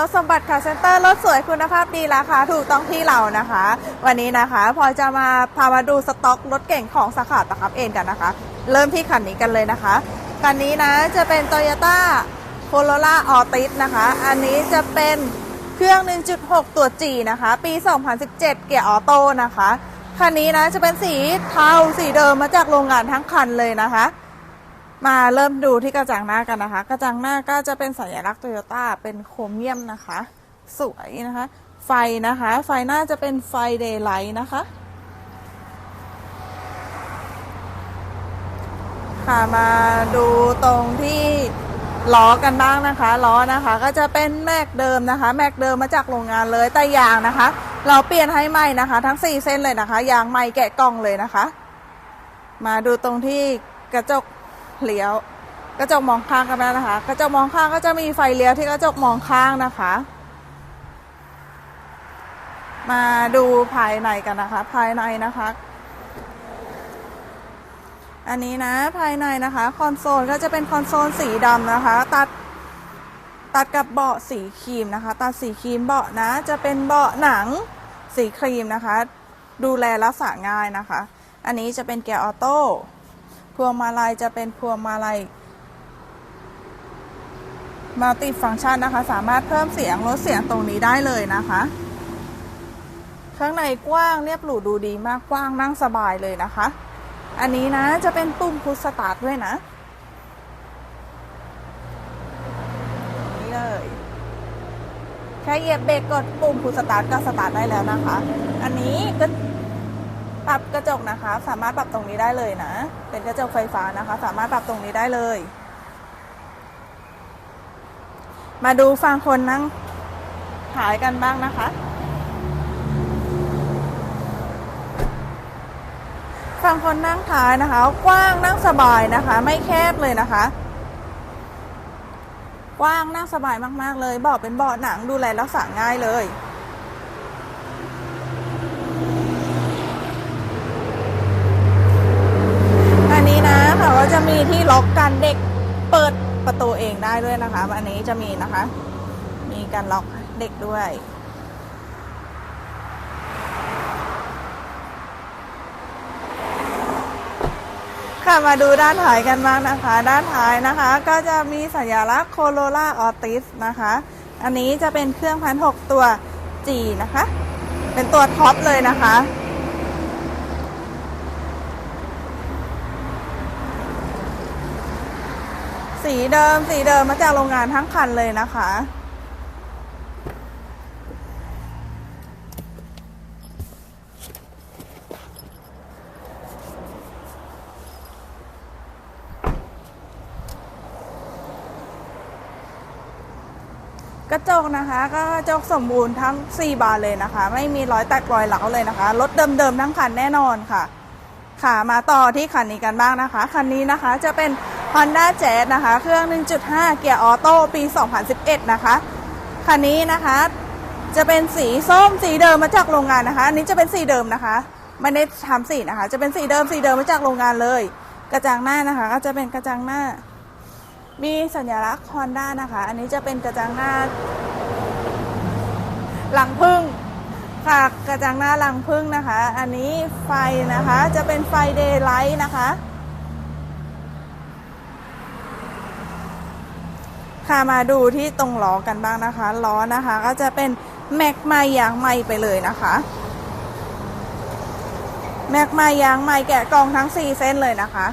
รถสมบัติคาร์เซ็นเตอร์รถสวยคุณภาพดีราคาถูกต้องที่เรานะคะ วันนี้นะคะพลอจะมาพามาดูสต็อกรถเก่งของสาขาตะครับเองกันนะคะ เริ่มที่คันนี้กันเลยนะคะคันนี้นะจะเป็น Toyota Corolla Altis นะคะ อันนี้จะเป็นเครื่อง 1.6 ตัว G นะคะ ปี 2017 เกียร์ออโต้นะคะคันนี้นะจะเป็นสีเทาสีเดิมมาจากโรงงานทั้งคันเลยนะคะ มาเริ่มดูที่กระจังหน้ากันนะคะ กระจังหน้าก็จะเป็นสัญลักษณ์โตโยต้าเป็นโครเมียมนะคะ สวยนะคะ ไฟนะคะ ไฟหน้าจะเป็นไฟเดย์ไลท์นะคะ ค่ะมาดูตรงที่ล้อกันบ้างนะคะล้อนะคะก็จะเป็นแม็กเดิมนะคะ แม็กเดิมมาจากโรงงานเลยแต่ยางนะคะ เราเปลี่ยนให้ใหม่นะคะ ทั้ง 4 เส้นเลยนะคะยางใหม่แกะกล่องเลยนะคะ มาดูตรงที่กระจก เลี้ยว กระจกมองข้างกันแล้วนะคะ กระจกมองข้างก็จะมีไฟเลี้ยวที่กระจกมองข้างนะคะ มาดูภายในกันนะคะ ภายในนะคะ อันนี้นะภายในนะคะ คอนโซลก็จะเป็นคอนโซลสีดำนะคะ ตัดตัดกับเบาะสีครีมนะคะ ตัดสีครีมเบาะนะ จะเป็นเบาะหนังสีครีมนะคะ ดูแลรักษาง่ายนะคะ อันนี้จะเป็นเกียร์ออโต้ พวงมาลัยจะเป็นพวงมาลัยมัลติฟังก์ชันนะคะ สามารถเพิ่มเสียงลดเสียงตรงนี้ได้เลยนะคะ ข้างในกว้างเรียบหรูดูดีมากกว้างนั่งสบายเลยนะคะ อันนี้นะจะเป็นปุ่มพุชสตาร์ทด้วยนะนี่เลยแค่เหยียบเบรกกดปุ่มพุชสตาร์ทก็สตาร์ทได้แล้วนะคะ อันนี้ก็ ปรับกระจกนะคะ สามารถปรับตรงนี้ได้เลยนะ เป็นกระจกไฟฟ้านะคะ สามารถปรับตรงนี้ได้เลย มาดูฟังคนนั่งขายกันบ้างนะคะฝั่งคนนั่งท้ายนะคะ กว้างนั่งสบายนะคะ ไม่แคบเลยนะคะ กว้างนั่งสบายมากๆเลยเบาะเป็นเบาะหนังดูแลรักษาง่ายเลย อันนี้ นะค่ะก็จะมีที่ล็อกกันเด็กเปิดประตูเองได้ด้วยนะคะ อันนี้จะมีนะคะ มีการล็อกเด็กด้วยค่ะมาดูด้านท้ายกันบ้างนะคะ ด้านท้ายนะคะ ก็จะมีสัญลักษณ์โคโรล่าออติสนะคะ อันนี้จะเป็นเครื่องพันหกตัว G นะคะ เป็นตัวท็อปเลยนะคะ สีเดิม สีเดิมมาจากโรงงานทั้งคันเลยนะคะ กระจกนะคะก็กระจกสมบูรณ์ทั้ง 4 บานเลยนะคะ ไม่มีรอยแตกรอยเหลาเลยนะคะ รถเดิมๆทั้งคันแน่นอนค่ะ ค่ะมาต่อที่คันนี้กันบ้างนะคะ คันนี้นะคะจะเป็น Honda Jazz นะคะ เครื่อง 1.5 เกียร์ออโต้ปี 2011 นะคะ คันนี้นะคะ จะเป็นสีส้มสีเดิมมาจากโรงงานนะคะ อันนี้จะเป็นสีเดิมนะคะไม่ได้ทำสีนะคะ จะเป็นสีเดิมสีเดิมมาจากโรงงานเลย กระจังหน้านะคะ ก็จะเป็นกระจังหน้า มีสัญลักษณ์ Honda นะคะ อันนี้จะเป็นกระจังหน้า หลังพึ่งค่ะกระจังหน้าหลังพึ่งนะคะ อันนี้ไฟนะคะ จะเป็นไฟเดย์ไลท์นะคะ ค่ะมาดูที่ตรงล้อกันบ้างนะคะ ล้อนะคะก็จะเป็นแม็กไม้ยางไม้ไปเลยนะคะ แม็กไม้ยางไม้แกะกล่องทั้ง 4 เส้นเลยนะคะ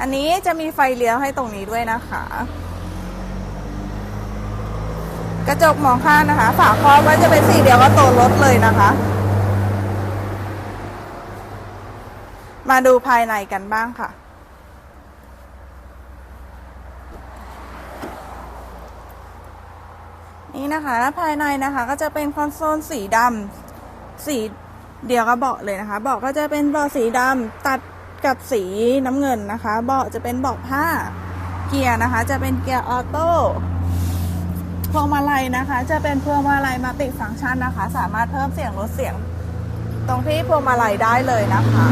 อันนี้จะมีไฟเลี้ยวให้ตรงนี้ด้วยนะคะ กระจกมองข้างนะคะ ฝาครอบไว้จะเป็นสีเดียวกับตัวรถเลยนะคะ มาดูภายในกันบ้างค่ะ นี่นะคะภายในนะคะก็จะเป็นคอนโซลสีดำสีเดียวกับเบาะเลยนะคะ เบาะก็จะเป็นเบาะสีดำตัดกับสีน้ำเงินนะคะ เบาะจะเป็นเบาะผ้าเกียร์นะคะ จะเป็นเกียร์ออโต้พวงมาลัยนะคะ จะเป็นพวงมาลัยมัลติฟังก์ชันนะคะ สามารถเพิ่มเสียงลดเสียง ตรงที่พวงมาลัยได้เลยนะคะ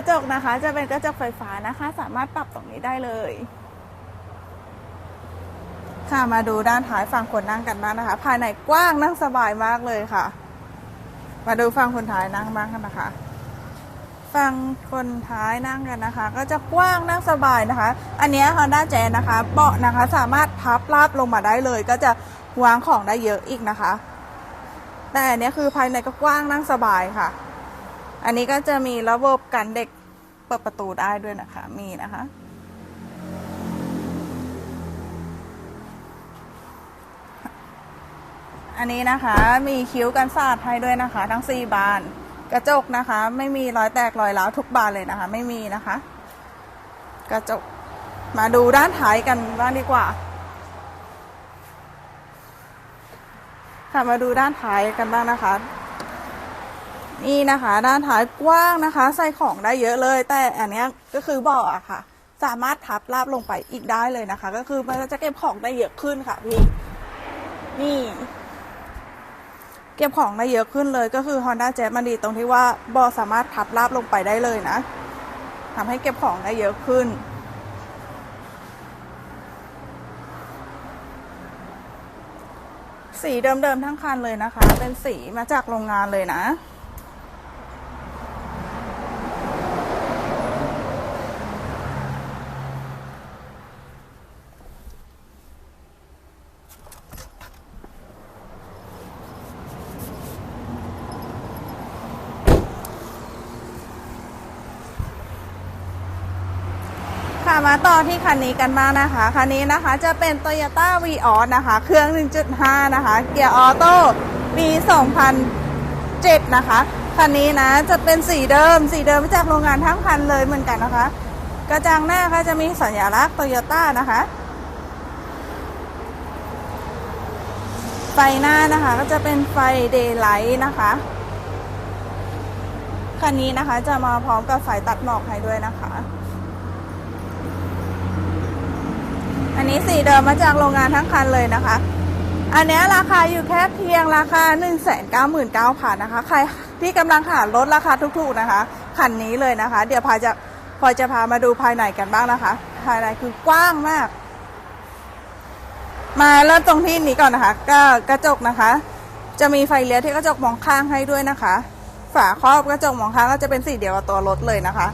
ระระจกนะคะจะเป็นกระจกไฟฟ้านะคะ สามารถปรับตรงนี้ได้เลย ค่ะมาดูด้านท้ายฝั่งคนนั่งกันบ้างนะคะ ภายในกว้างนั่งสบายมากเลยค่ะ มาดูฝั่งคนท้ายนั่งบ้างกันนะคะฝั่งคนท้ายนั่งกันนะคะ ก็จะกว้างนั่งสบายนะคะ อันนี้ Honda Jazz นะคะเบาะนะคะสามารถพับราบลงมาได้เลย ก็จะวางของได้เยอะอีกนะคะ แต่อันนี้คือภายในก็กว้างนั่งสบายค่ะ อันนี้ก็จะมีระบบกันเด็กเปิดประตูได้ด้วยนะคะ มีนะคะ อันนี้นะคะมีคิ้วกันสาดให้ด้วยนะคะ ทั้ง 4 บาน กระจกนะคะ ไม่มีรอยแตกรอยร้าวทุกบานเลยนะคะ ไม่มีนะคะ กระจกมาดูด้านท้ายกันบ้างดีกว่าค่ะมาดูด้านท้ายกันบ้างนะคะ นี่นะคะ ด้านท้ายกว้างนะคะ ใส่ของได้เยอะเลย แต่อันนี้ก็คือบาะอะค่ะ สามารถทับราบลงไปอีกได้เลยนะคะ ก็คือมันจะเก็บของได้เยอะขึ้นค่ะพี่ นี่ เก็บของได้เยอะขึ้นเลย ก็คือ Honda Jazz มันดีตรงที่ว่าบาะสามารถทับราบลงไปได้เลยนะทำให้เก็บของได้เยอะขึ้นสีเดิมๆทั้งคันเลยนะคะ เป็นสีมาจากโรงงานเลยนะ ต่อที่คันนี้กันบ้างนะคะ คันนี้นะคะจะเป็น Toyota v ีออนะคะ เครื่อง 1.5 นะคะ เกียร์ออโต้ปี 2007 นะคะ คันนี้นะจะเป็นสีเดิม สีเดิมมาจากโรงงานทั้งคันเลยเหมือนกันนะคะ กระจังหน้าค่ะจะมีสัญลักษณ์ Toyota นะคะ ไฟหน้านะคะก็จะเป็นไฟเดย์ไลท์นะคะ คันนี้นะคะจะมาพร้อมกับไฟตัดหมอกให้ด้วยนะคะ อันนี้สีเดิมมาจากโรงงานทั้งคันเลยนะคะ อันนี้ราคาอยู่แค่เพียงราคา 1 9 9 0 0 0ค่ะนะคะ ใครที่กำลังหารถราคาถูกๆนะคะคันนี้เลยนะคะ เดี๋ยวพายจะพอจะพามาดูภายในกันบ้างนะคะ ภายในคือกว้างมาก มาเริ่มตรงที่นี้ก่อนนะคะ ก็กระจกนะคะ จะมีไฟเลี้ยวที่กระจกมองข้างให้ด้วยนะคะ ฝาครอบกระจกมองข้างก็จะเป็นสีเดียวกับตัวรถเลยนะคะ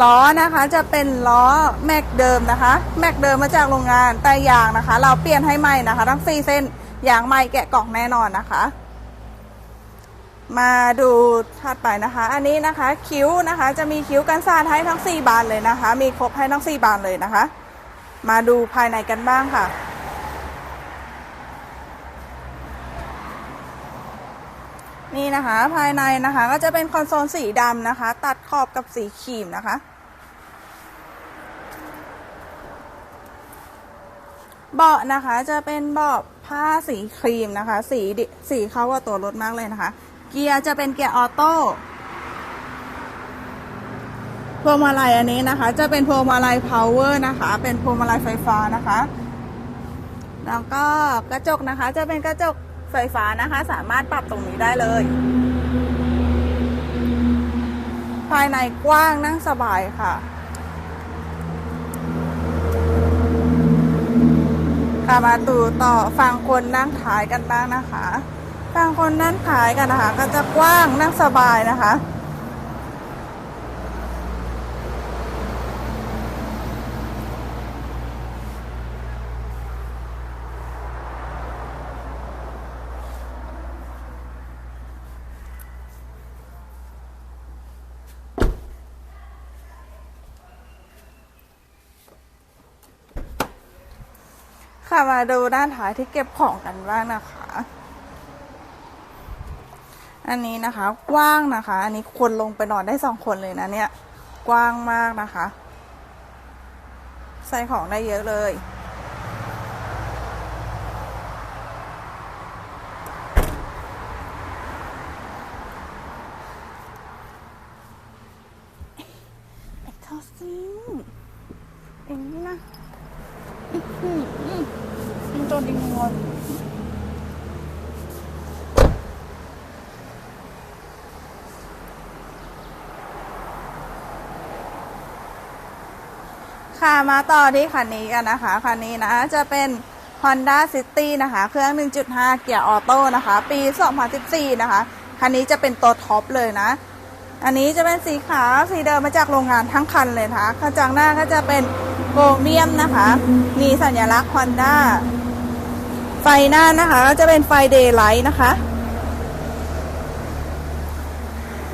ล้อนะคะจะเป็นล้อแม็กเดิมนะคะ แม็กเดิมมาจากโรงงานแต่ยางนะคะ เราเปลี่ยนให้ใหม่นะคะ ทั้งสี่เส้นยางใหม่แกะกล่องแน่นอนนะคะ มาดูถัดไปนะคะ อันนี้นะคะคิ้วนะคะ จะมีคิ้วกันสาดให้ทั้ง 4 บานเลยนะคะ มีครบให้ทั้ง 4 บานเลยนะคะ มาดูภายในกันบ้างค่ะ นี่นะคะภายในนะคะก็จะเป็นคอนโซลสีดำนะคะ ตัดขอบกับสีครีมนะคะ เบาะนะคะจะเป็นเบาะผ้าสีครีมนะคะ สีสีเข้ากับตัวรถมากเลยนะคะ เกียร์จะเป็นเกียร์ออโต้พวงมาลัยอันนี้นะคะ จะเป็นพวงมาลัยพาวเวอร์นะคะ เป็นพวงมาลัยไฟฟ้านะคะ แล้วก็กระจกนะคะจะเป็นกระจก ไฟฟ้านะคะ สามารถปรับตรงนี้ได้เลย ภายในกว้างนั่งสบายค่ะค่ะมาตูต่อฟังคนนั่งขายกันบ้างนะคะฟังคนนั่งขายกันนะคะ ก็จะกว้างนั่งสบายนะคะ ค่ะมาดูด้านท้ายที่เก็บของกันบ้างนะคะ อันนี้นะคะ กว้างนะคะ อันนี้คนลงไปนอนได้สองคนเลยนะเนี่ย กว้างมากนะคะ ใส่ของได้เยอะเลยไอ้ทอซิงเองนะ มันตัวดิงงอนค่ะมาต่อที่คันนี้กันนะคะ คันนี้นะจะเป็น Honda City นะคะ เครื่อง 1.5 เกียร์ออโต้นะคะ ปี 2014 นะคะ คันนี้จะเป็นตัวท็อปเลยนะ อันนี้จะเป็นสีขาว สีเดิมมาจากโรงงานทั้งคันเลยนะคะกระจังหน้าก็จะเป็น โครเมียมนะคะมีสัญลักษณ์ Honda ไฟหน้านะคะก็จะเป็นไฟเดย์ไลท์นะคะ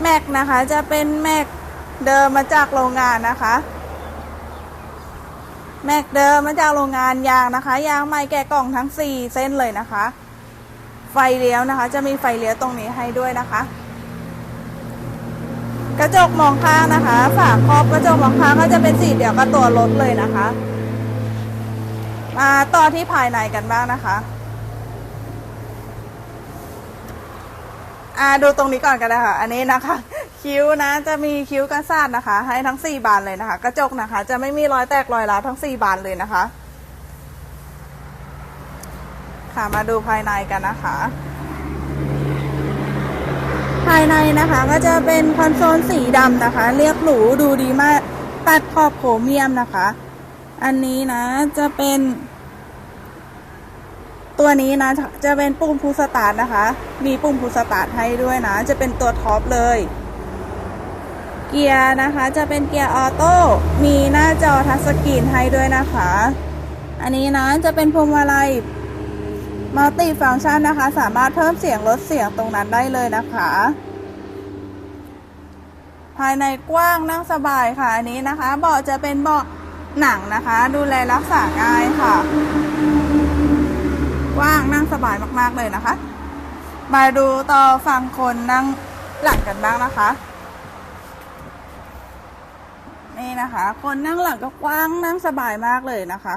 แม็กนะคะจะเป็นแม็กเดิมมาจากโรงงานนะคะ แม็กเดิมมาจากโรงงานยางนะคะ ยางใหม่แกะกล่องทั้ง 4 เส้นเลยนะคะ ไฟเลี้ยวนะคะ จะมีไฟเลี้ยวตรงนี้ให้ด้วยนะคะ กระจกมองข้างนะคะ ฝาครอบกระจกมองข้างก็จะเป็นสีเดียวกับตัวรถเลยนะคะมาต่อที่ภายในกันบ้างนะคะอ่าดูตรงนี้ก่อนกันนะคะอันนี้นะคะ คิ้วนะจะมีคิ้วกันซาดนะคะ ให้ทั้ง 4 บานเลยนะคะ กระจกนะคะ จะไม่มีรอยแตกรอยร้าวทั้ง 4 บานเลยนะคะ ค่ะมาดูภายในกันนะคะ ภายในนะคะก็จะเป็นคอนโซลสีดำนะคะ เรียกหรูดูดีมาก ตัดขอบโครเมียมนะคะ อันนี้นะจะเป็น ตัวนี้นะจะเป็นปุ่มพูสตาร์ทนะคะ มีปุ่มพูสตาร์ทให้ด้วยนะ จะเป็นตัวท็อปเลย เกียร์นะคะจะเป็นเกียร์ออโต้ มีหน้าจอทัชสกรีนให้ด้วยนะคะ อันนี้นะจะเป็นพวงมาลัย มัลติฟังก์ชันนะคะ สามารถเพิ่มเสียงลดเสียงตรงนั้นได้เลยนะคะ ภายในกว้างนั่งสบายค่ะอันนี้นะคะเบาะจะเป็นเบาะหนังนะคะ ดูแลรักษาง่ายค่ะ กว้างนั่งสบายมากๆเลยนะคะ มาดูต่อฝั่งคนนั่งหลังกันบ้างนะคะ นี่นะคะ คนนั่งหลังก็กว้างนั่งสบายมากเลยนะคะ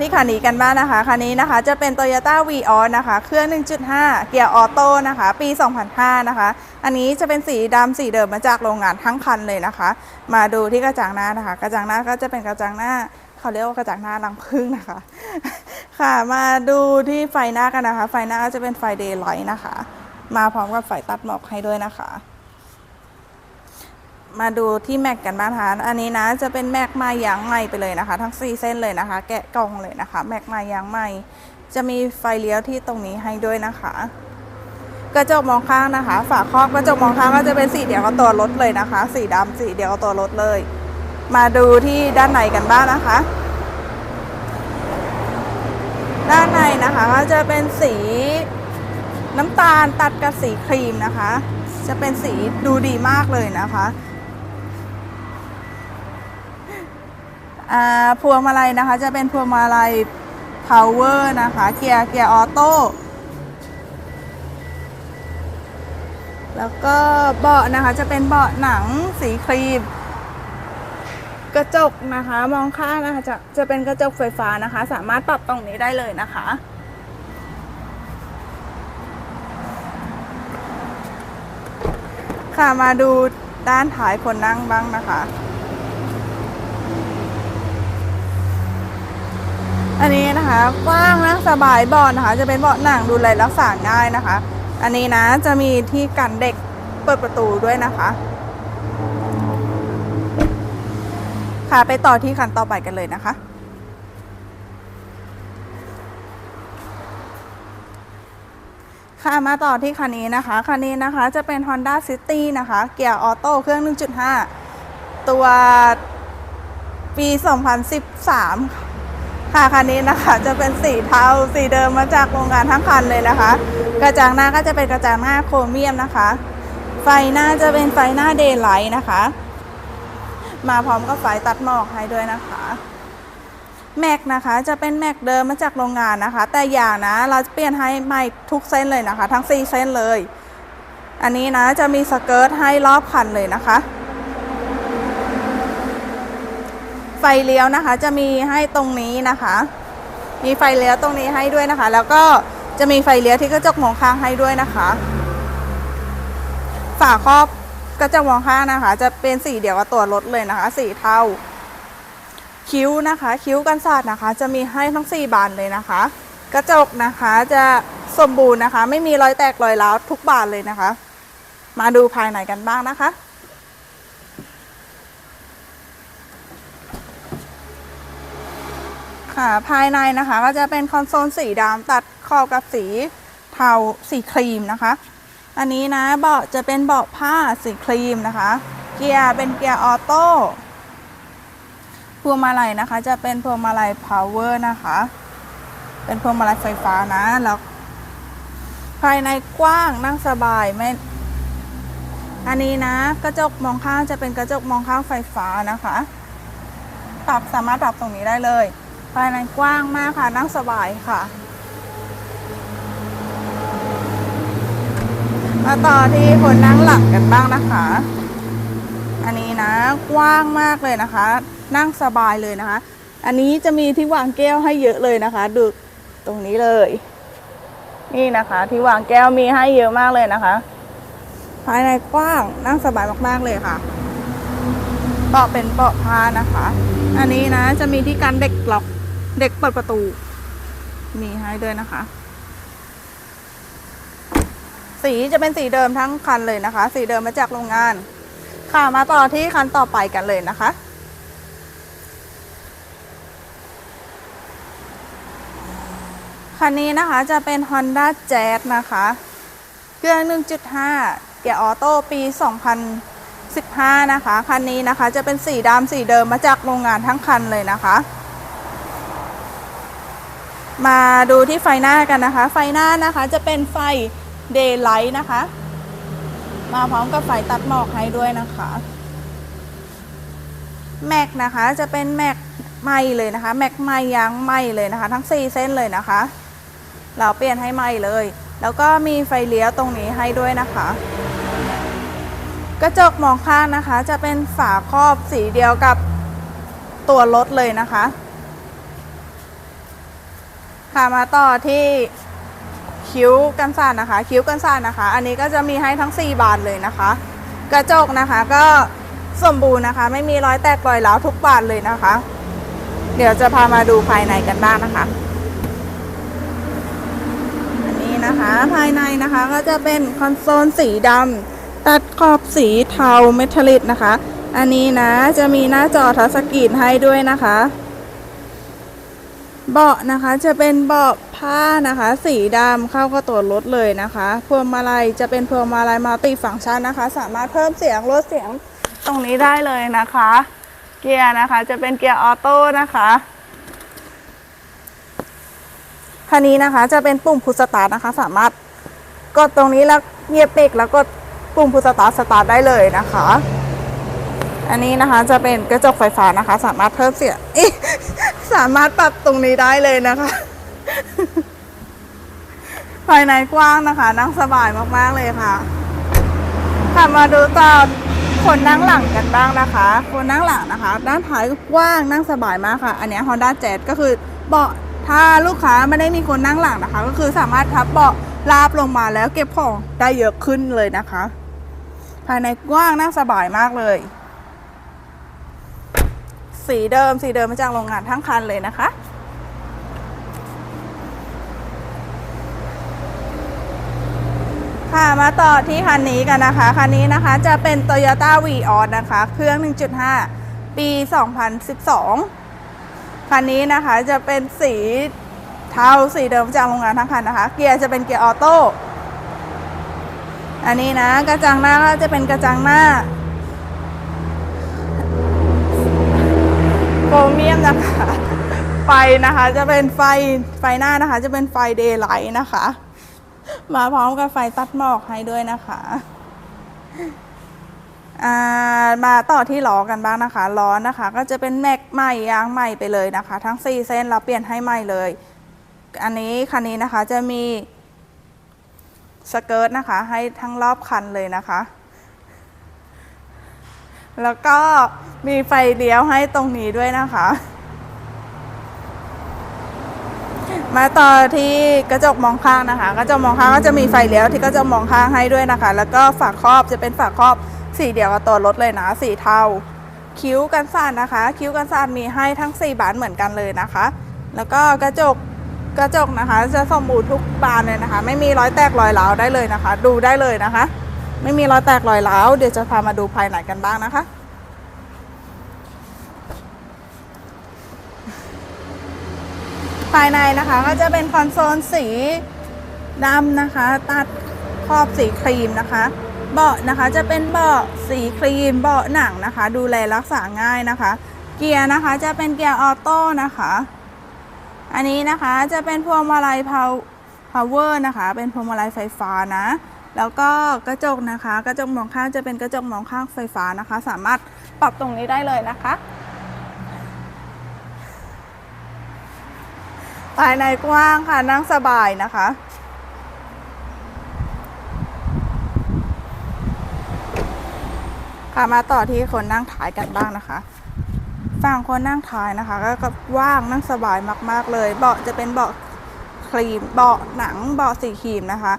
ที่คันนี้กันบ้างนะคะคันนี้นะคะจะเป็น Toyota v ีออนะคะเครื่อง 1.5 เกียร์ออโต้นะคะปี 2005 นะคะ อันนี้จะเป็นสีดำสีเดิมมาจากโรงงานทั้งคันเลยนะคะ มาดูที่กระจังหน้านะคะ กระจังหน้าก็จะเป็นกระจังหน้าเขาเรียกว่ากระจังหน้ารังผึ้งนะคะ ค่ะ มาดูที่ไฟหน้ากันนะคะ ไฟหน้าก็จะเป็นไฟเดย์ไลท์นะคะ มาพร้อมกับไฟตัดหมอกให้ด้วยนะคะ มาดูที่แม็กกันบ้างนะคะอันนี้นะจะเป็นแม็กไม้ยางใหม่ไปเลยนะคะ ทั้ง 4 เส้นเลยนะคะ แกะกล่องเลยนะคะ แม็กไม้ยางใหม่จะมีไฟเลี้ยวที่ตรงนี้ให้ด้วยนะคะ กระจกมองข้างนะคะ ฝาครอบกระจกมองข้างก็จะเป็นสีเดียวกับตัวรถเลยนะคะ สีดำสีเดียวกับตัวรถเลย มาดูที่ด้านในกันบ้างนะคะ ด้านในนะคะก็จะเป็นสีน้ำตาลตัดกับสีครีมนะคะ จะเป็นสีดูดีมากเลยนะคะ อ่า พวงมาลัยนะคะจะเป็นพวงมาลัย power นะคะ เกียร์เกียร์ออโต้แล้วก็เบาะนะคะจะเป็นเบาะหนังสีครีม กระจกนะคะ มองข้างนะคะจะจะเป็นกระจกไฟฟ้านะคะ สามารถปรับตรงนี้ได้เลยนะคะ ค่ะมาดูด้านท้ายคนนั่งบ้างนะคะ อันนี้นะคะกว้างนะสบายเบาะนะคะ จะเป็นเบาะหนังดูแลรักษาง่ายนะคะ อันนี้นะจะมีที่กันเด็กเปิดประตูด้วยนะคะ ค่ะไปต่อที่คันต่อไปกันเลยนะคะค่ะมาต่อที่คันนี้นะคะ คันนี้นะคะจะเป็น Honda City นะคะ เกียร์ออโต้เครื่อง 1.5 ตัวปี 2013 ค่ะคันนี้นะคะจะเป็นสีเทาสีเดิมมาจากโรงงานทั้งคันเลยนะคะ กระจังหน้าก็จะเป็นกระจังหน้าโครเมียมนะคะ ไฟหน้าจะเป็นไฟหน้าเดย์ไลท์นะคะ มาพร้อมกับไฟตัดหมอกให้ด้วยนะคะแม็กนะคะจะเป็นแม็กเดิมมาจากโรงงานนะคะ แต่อย่างนะเราจะเปลี่ยนให้ใหม่ทุกเส้นเลยนะคะ ทั้ง 4 เส้นเลย อันนี้นะจะมีสเกิร์ตให้รอบคันเลยนะคะ ไฟเลี้ยวนะคะ จะมีให้ตรงนี้นะคะ มีไฟเลี้ยวตรงนี้ให้ด้วยนะคะ แล้วก็จะมีไฟเลี้ยวที่กระจกมองข้างให้ด้วยนะคะ ฝาครอบกระจกมองข้างนะคะ จะเป็นสีเดียวกับตัวรถเลยนะคะ สีเทาคิ้วนะคะ คิ้วกันศาสตร์นะคะ จะมีให้ทั้ง 4 บานเลยนะคะ กระจกนะคะจะสมบูรณ์นะคะ ไม่มีรอยแตกรอยร้าวทุกบานเลยนะคะ มาดูภายในกันบ้างนะคะ ค่ะภายในนะคะก็จะเป็นคอนโซลสีดำตัดขอบกับสีเทาสีครีมนะคะ อันนี้นะเบาะจะเป็นเบาะผ้าสีครีมนะคะ เกียร์เป็นเกียร์ออโต้พวงมาลัยนะคะ จะเป็นพวงมาลัยพาวเวอร์นะคะ เป็นพวงมาลัยไฟฟ้านะแล้วภายในกว้างนั่งสบายไม่อันนี้นะกระจกมองข้างจะเป็นกระจกมองข้างไฟฟ้านะคะปรับสามารถปรับตรงนี้ได้เลย ภายในกว้างมากค่ะ นั่งสบายค่ะ มาต่อที่คนนั่งหลังกันบ้างนะคะ อันนี้นะกว้างมากเลยนะคะ นั่งสบายเลยนะคะ อันนี้จะมีที่วางแก้วให้เยอะเลยนะคะดูตรงนี้เลย นี่นะคะ ที่วางแก้วมีให้เยอะมากเลยนะคะ ภายในกว้างนั่งสบายมากๆเลยค่ะเบาะเป็นเบาะผ้านะคะ อันนี้นะจะมีที่กันเด็กล็อก เด็กเปิดประตู มีให้ด้วยนะคะ สีจะเป็นสีเดิมทั้งคันเลยนะคะ สีเดิมมาจากโรงงาน ค่ะมาต่อที่คันต่อไปกันเลยนะคะคันนี้นะคะจะเป็น Honda Jazz นะคะ เครื่อง 1.5 เกียร์ออโต้ปี 2015 นะคะ คันนี้นะคะจะเป็นสีดำสีเดิมมาจากโรงงานทั้งคันเลยนะคะ มาดูที่ไฟหน้ากันนะคะ ไฟหน้านะคะจะเป็นไฟ Daylight นะคะ มาพร้อมกับไฟตัดหมอกให้ด้วยนะคะแม็กนะคะจะเป็นแม็กไหมเลยนะคะแม็กไหมยางไหมเลยนะคะ ทั้ง 4 เส้นเลยนะคะ เราเปลี่ยนให้ไหมเลย แล้วก็มีไฟเลี้ยวตรงนี้ให้ด้วยนะคะ กระจกมองข้างนะคะ จะเป็นฝาครอบสีเดียวกับตัวรถเลยนะคะ ค่ะมาต่อที่คิ้วกันสั่นนะคะ คิ้วกันสั่นนะคะ อันนี้ก็จะมีให้ทั้ง 4 บานเลยนะคะ กระจกนะคะก็สมบูรณ์นะคะ ไม่มีรอยแตกรอยร้าวทุกบานเลยนะคะ เดี๋ยวจะพามาดูภายในกันบ้างนะคะ อันนี้นะคะภายในนะคะก็จะเป็นคอนโซลสีดำตัดขอบสีเทาเมทัลลิกนะคะ อันนี้นะจะมีหน้าจอทัชสกรีนให้ด้วยนะคะ เบาะนะคะจะเป็นเบาะผ้านะคะ สีดำเข้ากับตัวรถเลยนะคะพวงมาลัยจะเป็นพวงมาลัยมัลติฟังก์ชันนะคะ สามารถเพิ่มเสียงลดเสียงตรงนี้ได้เลยนะคะ เกียร์นะคะจะเป็นเกียร์ออโต้นะคะคันนี้นะคะจะเป็นปุ่มพุสตาร์ทนะคะ สามารถกดตรงนี้แล้วเหยียบเบรกแล้วกดปุ่มพุสตาร์ทสตาร์ทได้เลยนะคะ อันนี้นะคะจะเป็นกระจกไฟฟ้านะคะ สามารถเพิ่มเสียง สามารถปรับตรงนี้ได้เลยนะคะ ภายในกว้างนะคะ นั่งสบายมากๆเลยค่ะค่ะมาดูต่อคนนั่งหลังกันบ้างนะคะ คนนั่งหลังนะคะ ด้านท้ายกว้างนั่งสบายมากค่ะ อันนี้ Honda Jazz ก็คือเบาะถ้าลูกค้าไม่ได้มีคนนั่งหลังนะคะ ก็คือสามารถพับเบาะลาบลงมาแล้วเก็บของได้เยอะขึ้นเลยนะคะ ภายในกว้างนั่งสบายมากเลย สีเดิมสีเดิมมาจากโรงงานทั้งคันเลยนะคะค่ะมาต่อที่คันนี้กันนะคะ คันนี้นะคะจะเป็น Toyota v ีออนะคะ เครื่อง 1.5 ปี 2012 คันนี้นะคะจะเป็นสีเทาสีเดิมจากโรงงานทั้งคันนะคะ เกียร์จะเป็นเกียร์ออโต้ อันนี้นะกระจังหน้าก็จะเป็นกระจังหน้า โค รเมียมนะคะ ไฟนะคะจะเป็นไฟไฟหน้านะคะ จะเป็นไฟเดย์ไลท์นะคะ มาพร้อมกับไฟตัดหมอกให้ด้วยนะคะามาต่อที่ล้อกันบ้างนะคะล้อนะคะ ก็จะเป็นแม็กใหม่ยางใหม่ไปเลยนะคะ ทั้ง 4 เส้นเราเปลี่ยนให้ใหม่เลย อันนี้คันนี้นะคะจะมีสเกิร์ตนะคะ ให้ทั้งรอบคันเลยนะคะ แล้วก็มีไฟเลี้ยวให้ตรงนี้ด้วยนะคะ มาต่อที่กระจกมองข้างนะคะ กระจกมองข้างก็จะมีไฟเลี้ยวที่กระจกมองข้างให้ด้วยนะคะ แล้วก็ฝาครอบจะเป็นฝาครอบสีเดียวกับตัวรถเลยนะสีเทาคิ้วกันสั่นนะคะ คิ้วกันสั่นมีให้ทั้ง 4 บานเหมือนกันเลยนะคะ แล้วก็กระจกกระจกนะคะ จะสมบูรณ์ทุกบานเลยนะคะ ไม่มีรอยแตกรอยร้าวได้เลยนะคะ ดูได้เลยนะคะ ไม่มีรอยแตกรอยร้าวเดี๋ยวจะพามาดูภายในกันบ้างนะคะ ภายในนะคะก็จะเป็นคอนโซลสีดำนะคะ ตัดขอบสีครีมนะคะ เบาะนะคะจะเป็นเบาะสีครีมเบาะหนังนะคะ ดูแลรักษาง่ายนะคะ เกียร์นะคะจะเป็นเกียร์ออโต้นะคะ อันนี้นะคะจะเป็นพวงมาลัย power นะคะ เป็นพวงมาลัยไฟฟ้านะ แล้วก็กระจกนะคะ กระจกมองข้างจะเป็นกระจกมองข้างไฟฟ้านะคะ สามารถปรับตรงนี้ได้เลยนะคะภายในกว้างค่ะนั่งสบายนะคะ ค่ะมาต่อที่คนนั่งท้ายกันบ้างนะคะฝั่งคนนั่งท้ายนะคะ ก็กว่างนั่งสบายมาก ๆ เลย เบาะจะเป็นเบาะครีมเบาะหนังเบาะสีครีมนะคะ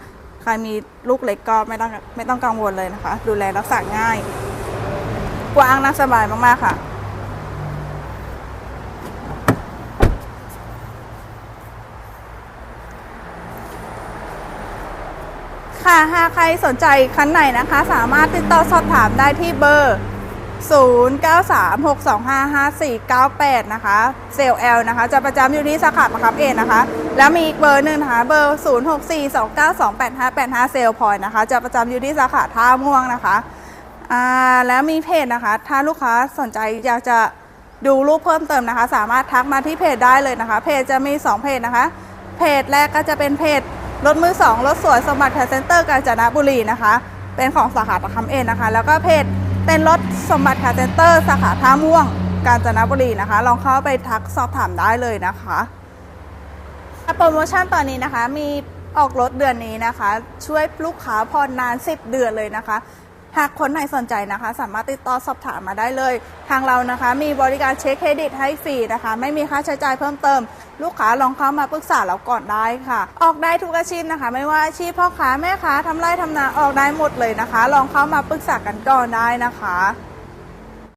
ใครมีลูกเล็กก็ไม่ต้องไม่ต้องกังวลเลยนะคะ ดูแลรักษาง่าย กว้างนั่งสบายมากๆค่ะ ค่ะหากใครสนใจคันไหนนะคะ สามารถติดต่อสอบถามได้ที่เบอร์ 0936255498 นะคะ เซลล์ L นะคะ จะประจำอยู่ที่สาขาประคับเอนนะคะ แล้วมีอีกเบอร์หนึ่งนะคะ เบอร์ 0642928585 เซลล์พอยนะคะ จะประจำอยู่ที่สาขาท่าม่วงนะคะอ่าแล้วมีเพจนะคะ ถ้าลูกค้าสนใจอยากจะดูรูปเพิ่มเติมนะคะ สามารถทักมาที่เพจได้เลยนะคะ เพจจะมี 2 เพจนะคะ เพจแรกก็จะเป็นเพจรถมือสองรถสวยสมบัติแคร์เซ็นเตอร์กาญจนบุรีนะคะ เป็นของสาขาประคำเอนนะคะ แล้วก็เพจ เต้นรถสมบัติคาเซ็นเตอร์สาขาท่าม่วงกาญจนบุรีนะคะ ลองเข้าไปทักสอบถามได้เลยนะคะโปรโมชั่นตอนนี้นะคะมีออกรถเดือนนี้นะคะ ช่วยลูกค้าผ่อนนาน 10 เดือนเลยนะคะ หากคนไหนสนใจนะคะ สามารถติดต่อสอบถามมาได้เลย ทางเรานะคะ มีบริการเช็คเครดิตให้ฟรีนะคะ ไม่มีค่าใช้จ่ายเพิ่มเติม ลูกค้าลองเข้ามาปรึกษาเราก่อนได้ค่ะ ออกได้ทุกอาชีพนะคะ ไม่ว่าอาชีพพ่อค้าแม่ค้าทำไร่ทำนาออกได้หมดเลยนะคะ ลองเข้ามาปรึกษากันก่อนได้นะคะ